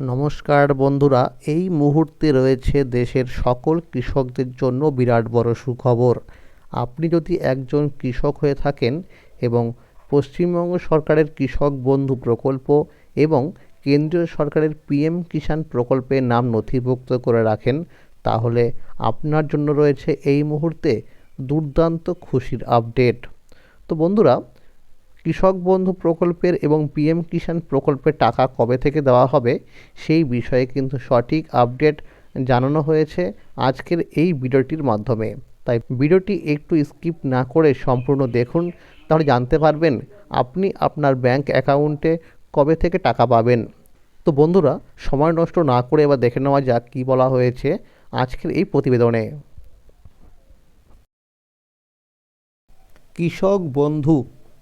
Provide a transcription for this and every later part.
নমস্কার বন্ধুরা, এই মুহূর্তে রয়েছে দেশের সকল কৃষকদের জন্য বিরাট বড় সুখবর। আপনি যদি একজন কৃষক হয়ে থাকেন এবং পশ্চিমবঙ্গ সরকারের কৃষক বন্ধু প্রকল্প এবং কেন্দ্রীয় সরকারের পিএম কিষাণ প্রকল্পে নাম নথিভুক্ত করে রাখেন, তাহলে আপনার জন্য রয়েছে এই মুহূর্তে দুর্দান্ত খুশির আপডেট। তো বন্ধুরা কৃষক বন্ধু প্রকল্পের এবং পিএম কিষাণ প্রকল্পের টাকা কবে থেকে দেওয়া হবে সেই বিষয়ে কিন্তু সঠিক আপডেট জানানো হয়েছে আজকের এই ভিডিওটির মাধ্যমে। তাই ভিডিওটি একটু স্কিপ না করে সম্পূর্ণ দেখুন, তাহলে জানতে পারবেন আপনি আপনার ব্যাংক অ্যাকাউন্টে কবে থেকে টাকা পাবেন। তো বন্ধুরা, সময় নষ্ট না করে এবার দেখে নেওয়া যাক কী বলা হয়েছে আজকের এই প্রতিবেদনে। কৃষক বন্ধু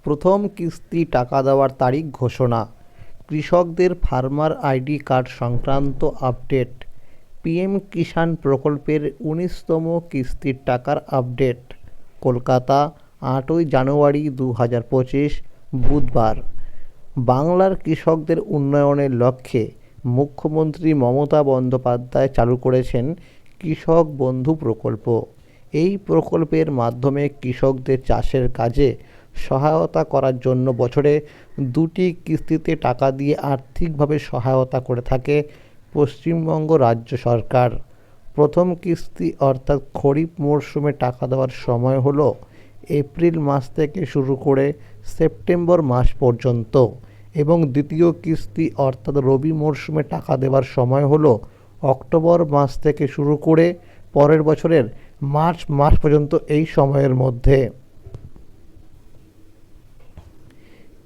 প্রথম কিস্তি টাকা দেওয়ার তারিখ ঘোষণা। কৃষকদের ফার্মার আইডি কার্ড সংক্রান্ত আপডেট। পিএম কিষাণ প্রকল্পের উনিশতম কিস্তির টাকার আপডেট। কলকাতা, আটই জানুয়ারি দু হাজার পঁচিশ, বুধবার। বাংলার কৃষকদের উন্নয়নের লক্ষ্যে মুখ্যমন্ত্রী মমতা বন্দ্যোপাধ্যায় চালু করেছেন কৃষক বন্ধু প্রকল্প। এই প্রকল্পের মাধ্যমে কৃষকদের চাষের কাজে সহায়তা করার জন্য বছরে দুটি কিস্তিতে টাকা দিয়ে আর্থিকভাবে সহায়তা করে থাকে পশ্চিমবঙ্গ রাজ্য সরকার। প্রথম কিস্তি অর্থাৎ খরিফ মরশুমে টাকা দেওয়ার সময় হলো এপ্রিল মাস থেকে শুরু করে সেপ্টেম্বর মাস পর্যন্ত এবং দ্বিতীয় কিস্তি অর্থাৎ রবি মরশুমে টাকা দেওয়ার সময় হলো অক্টোবর মাস থেকে শুরু করে পরের বছরের মার্চ মাস পর্যন্ত এই সময়ের মধ্যে।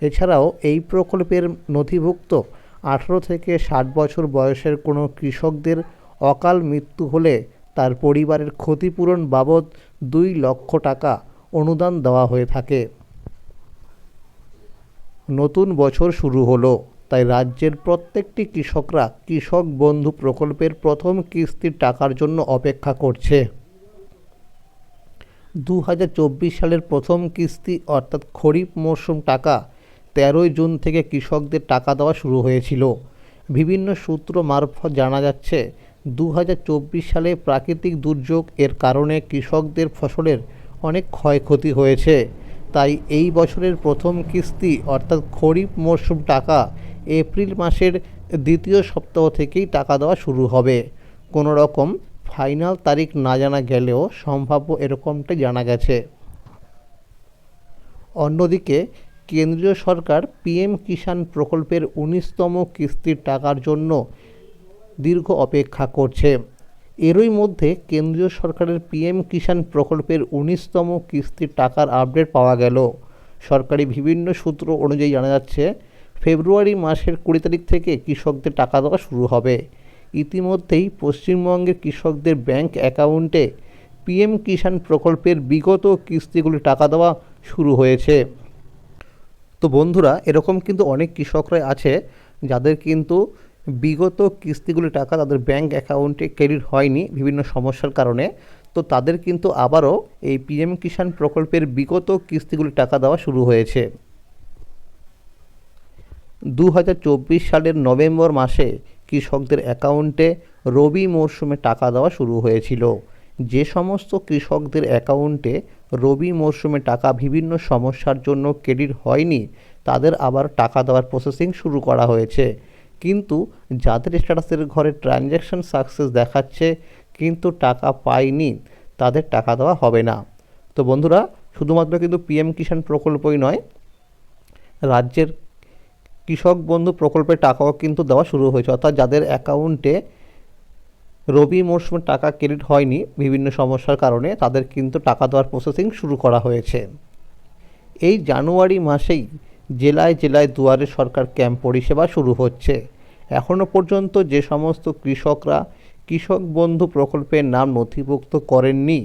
এছাড়াও এই প্রকল্পের নথিভুক্ত আঠারো থেকে ষাট বছর বয়সের কোনো কৃষকদের অকাল মৃত্যু হলে তার পরিবারের ক্ষতিপূরণ বাবদ দুই লক্ষ টাকা অনুদান দেওয়া হয়ে থাকে। নতুন বছর শুরু হলো, তাই রাজ্যের প্রত্যেকটি কৃষকরা কৃষক বন্ধু প্রকল্পের প্রথম কিস্তির টাকার জন্য অপেক্ষা করছে। দু হাজার চব্বিশ সালের প্রথম কিস্তি অর্থাৎ খরিফ মরশুম টাকা তেরোই জুন থেকে কৃষকদের টাকা দেওয়া শুরু হয়েছিল। বিভিন্ন সূত্র মারফত জানা যাচ্ছে দু হাজার চব্বিশ সালে প্রাকৃতিক দুর্যোগ এর কারণে কৃষকদের ফসলের অনেক ক্ষয়ক্ষতি হয়েছে। তাই এই বছরের প্রথম কিস্তি, অর্থাৎ খরিফ মরশুম টাকা, এপ্রিল মাসের দ্বিতীয় সপ্তাহ থেকেই টাকা দেওয়া শুরু হবে। কোনো রকম ফাইনাল তারিখ না জানা গেলেও সম্ভাব্য এরকমটাই জানা গেছে। অন্যদিকে কেন্দ্রীয় সরকার পিএম কিষাণ প্রকল্পের উনিশতম কিস্তির টাকার জন্য দীর্ঘ অপেক্ষা করছে। এরই মধ্যে কেন্দ্রীয় সরকারের পিএম কিষাণ প্রকল্পের উনিশতম কিস্তির টাকার আপডেট পাওয়া গেল। সরকারি বিভিন্ন সূত্র অনুযায়ী জানা যাচ্ছে, ফেব্রুয়ারি মাসের কুড়ি তারিখ থেকে কৃষকদের টাকা দেওয়া শুরু হবে। ইতিমধ্যেই পশ্চিমবঙ্গের কৃষকদের ব্যাংক অ্যাকাউন্টে পিএম কিষাণ প্রকল্পের বিগত কিস্তিগুলি টাকা দেওয়া শুরু হয়েছে। তো বন্ধুরা, এরকম কিন্তু অনেক কৃষকরাই আছে যাদের কিন্তু বিগত কিস্তিগুলি টাকা তাদের ব্যাংক অ্যাকাউন্টে ক্রেডিট হয়নি বিভিন্ন সমস্যার কারণে। তো তাদের কিন্তু আবারও এই পিএম কিষাণ প্রকল্পের বিগত কিস্তিগুলি টাকা দেওয়া শুরু হয়েছে। দু হাজার চব্বিশ সালের নভেম্বর মাসে কৃষকদের অ্যাকাউন্টে রবি মরশুমে টাকা দেওয়া শুরু হয়েছিল। যে সমস্ত কৃষকদের অ্যাকাউন্টে রবি মরশুমে টাকা বিভিন্ন সমস্যার জন্য ক্রেডিট হয়নি, তাদের আবার টাকা দেওয়ার প্রসেসিং শুরু করা হয়েছে। কিন্তু যাদের স্ট্যাটাসের ঘরে ট্রানজ্যাকশান সাকসেস দেখাচ্ছে, কিন্তু টাকা পায়নি, তাদের টাকা দেওয়া হবে না। তো বন্ধুরা, শুধুমাত্র কিন্তু পিএম কিষাণ প্রকল্পই নয়, রাজ্যের কৃষক বন্ধু প্রকল্পের টাকাও কিন্তু দেওয়া শুরু হয়েছে। অর্থাৎ যাদের অ্যাকাউন্টে রবি মরশুমে টাকা ক্রেডিট হয়নি, বিভিন্ন সমস্যার কারণে তাদের কিন্তু টাকা দেওয়ার প্রসেসিং শুরু করা হয়েছে। এই জানুয়ারি মাসেই জেলায় জেলায় দুয়ারে সরকার ক্যাম্প পরিষেবা শুরু হচ্ছে। এখনও পর্যন্ত যে সমস্ত কৃষকরা কৃষক বন্ধু প্রকল্পের নাম নথিভুক্ত করেননি,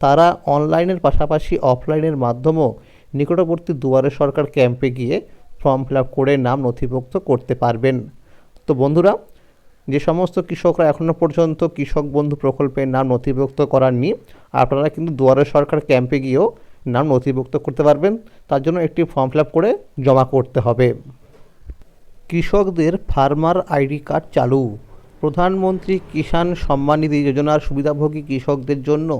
তারা অনলাইনের পাশাপাশি অফলাইনের মাধ্যমেও নিকটবর্তী দুয়ারে সরকার ক্যাম্পে গিয়ে ফর্ম ফিল করে নাম নথিভুক্ত করতে পারবেন। তো বন্ধুরা যে সমস্ত কৃষকরা এখনও পর্যন্ত কৃষক বন্ধু প্রকল্পের নাম নথিভুক্ত করাননি, আপনারা কিন্তু দুয়ারে সরকার ক্যাম্পে গিয়েও নাম নথিভুক্ত করতে পারবেন। তার জন্য একটি ফর্ম ফিল করে জমা করতে হবে। কৃষকদের ফার্মার আইডি কার্ড চালু। প্রধানমন্ত্রী কিষাণ সম্মান নিধি যোজনার সুবিধাভোগী কৃষকদের জন্য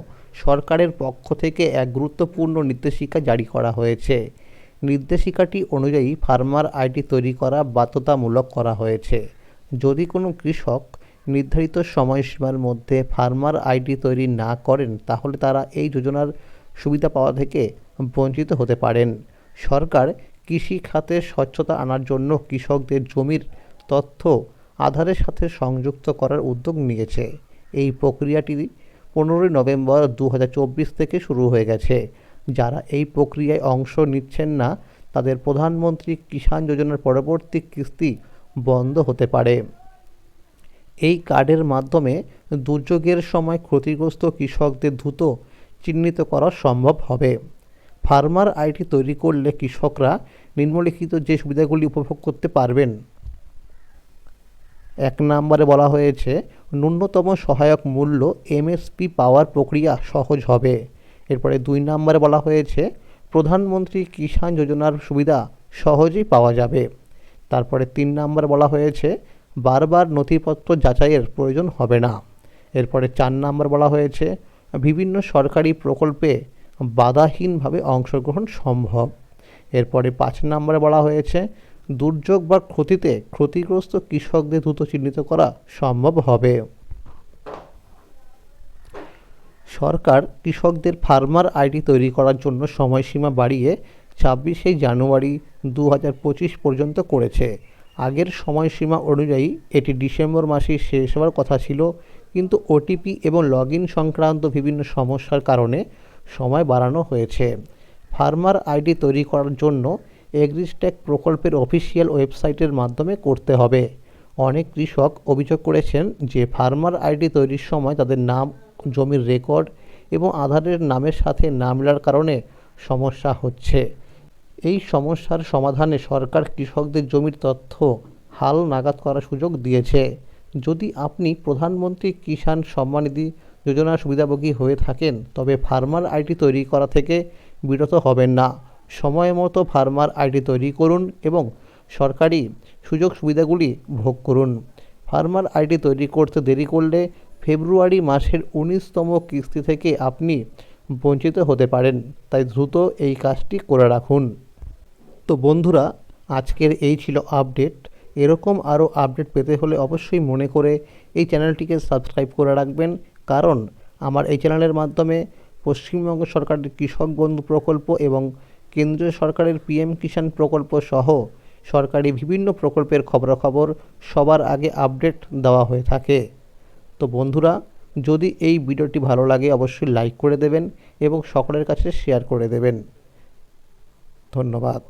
সরকারের পক্ষ থেকে এক গুরুত্বপূর্ণ নির্দেশিকা জারি করা হয়েছে। নির্দেশিকাটি অনুযায়ী ফার্মার আইডি তৈরি করা বাধ্যতামূলক করা হয়েছে। যদি কোনো কৃষক নির্ধারিত সময়সীমার মধ্যে ফার্মার আইডি তৈরি না করেন, তাহলে তারা এই যোজনার সুবিধা পাওয়া থেকে বঞ্চিত হতে পারেন। সরকার কৃষি খাতে স্বচ্ছতা আনার জন্য কৃষকদের জমির তথ্য আধারের সাথে সংযুক্ত করার উদ্যোগ নিয়েছে। এই প্রক্রিয়াটি পনেরোই নভেম্বর দু হাজার চব্বিশ থেকে শুরু হয়ে গেছে। যারা এই প্রক্রিয়ায় অংশ নিচ্ছেন না, তাদের প্রধানমন্ত্রী কিষাণ যোজনার পরবর্তী কিস্তি বন্ধ হতে পারে। এই কার্ডের মাধ্যমে দুর্যোগের সময় ক্ষতিগ্রস্ত কৃষকদের দ্রুত চিহ্নিত করা সম্ভব হবে। ফার্মার আইডি তৈরি করলে কৃষকরা নিম্নলিখিত যে সুবিধাগুলি উপভোগ করতে পারবেন। এক নম্বরে বলা হয়েছে, ন্যূনতম সহায়ক মূল্য এমএসপি পাওয়ার প্রক্রিয়া সহজ হবে। এরপরে দুই নম্বরে বলা হয়েছে, প্রধানমন্ত্রী কিষাণ যোজনার সুবিধা সহজেই পাওয়া যাবে। তারপরে তিন নম্বরে বলা হয়েছে, বারবার নথিপত্র যাচাইয়ের প্রয়োজন হবে না। এরপরে চার নম্বর বলা হয়েছে, বিভিন্ন সরকারি প্রকল্পে বাধাহীনভাবে অংশগ্রহণ সম্ভব। এরপরে পাঁচ নম্বরে বলা হয়েছে, দুর্যোগ বা ক্ষতিতে ক্ষতিগ্রস্ত কৃষকদের দ্রুত চিহ্নিত করা সম্ভব হবে। সরকার কৃষকদের ফার্মার আইডি তৈরি করার জন্য সময়সীমা বাড়িয়ে ছাব্বিশে জানুয়ারি দু হাজার পঁচিশ পর্যন্ত করেছে। আগের সময়সীমা অনুযায়ী এটি ডিসেম্বর মাসে শেষ হওয়ার কথা ছিল, কিন্তু ওটিপি এবং লগ সংক্রান্ত বিভিন্ন সমস্যার কারণে সময় বাড়ানো হয়েছে। ফার্মার আইডি তৈরি করার জন্য এগ্রিস্ট্যাক প্রকল্পের অফিসিয়াল ওয়েবসাইটের মাধ্যমে করতে হবে। অনেক কৃষক অভিযোগ করেছেন যে ফার্মার আইডি তৈরির সময় তাদের নাম, জমির রেকর্ড এবং আধারের নামের সাথে না মেলার কারণে সমস্যা হচ্ছে। এই সমস্যার সমাধানে সরকার কৃষকদের জমির তথ্য, হাল নাগাদ করার সুযোগ দিয়েছে। যদি আপনি প্রধানমন্ত্রী কিষাণ সম্মানিধি যোজনার সুবিধাভোগী হয়ে থাকেন, তবে ফার্মার আইডি তৈরি করা থেকে বিরত হবেন না। সময় মতো ফার্মার আইডি তৈরি করুন এবং সরকারি সুযোগ সুবিধাগুলি ভোগ করুন। ফার্মার আইডি তৈরি করতে দেরি করলে ফেব্রুয়ারি মাসের উনিশতম কিস্তি থেকে আপনি বঞ্চিত হতে পারেন। তাই দ্রুত এই কাজটি করে রাখুন। তো বন্ধুরা, আজকের এই ছিল আপডেট। এরকম আরও আপডেট পেতে হলে অবশ্যই মনে করে এই চ্যানেলটিকে সাবস্ক্রাইব করে রাখবেন। কারণ আমার এই চ্যানেলের মাধ্যমে পশ্চিমবঙ্গ সরকারের কৃষক বন্ধু প্রকল্প এবং কেন্দ্রীয় সরকারের পিএম কিষাণ প্রকল্প সহ সরকারি বিভিন্ন প্রকল্পের খবরাখবর সবার আগে আপডেট দেওয়া হয়ে থাকে। তো বন্ধুরা, যদি এই ভিডিওটি ভালো লাগে অবশ্যই লাইক করে দেবেন এবং সকলের কাছে শেয়ার করে দেবেন। ধন্যবাদ।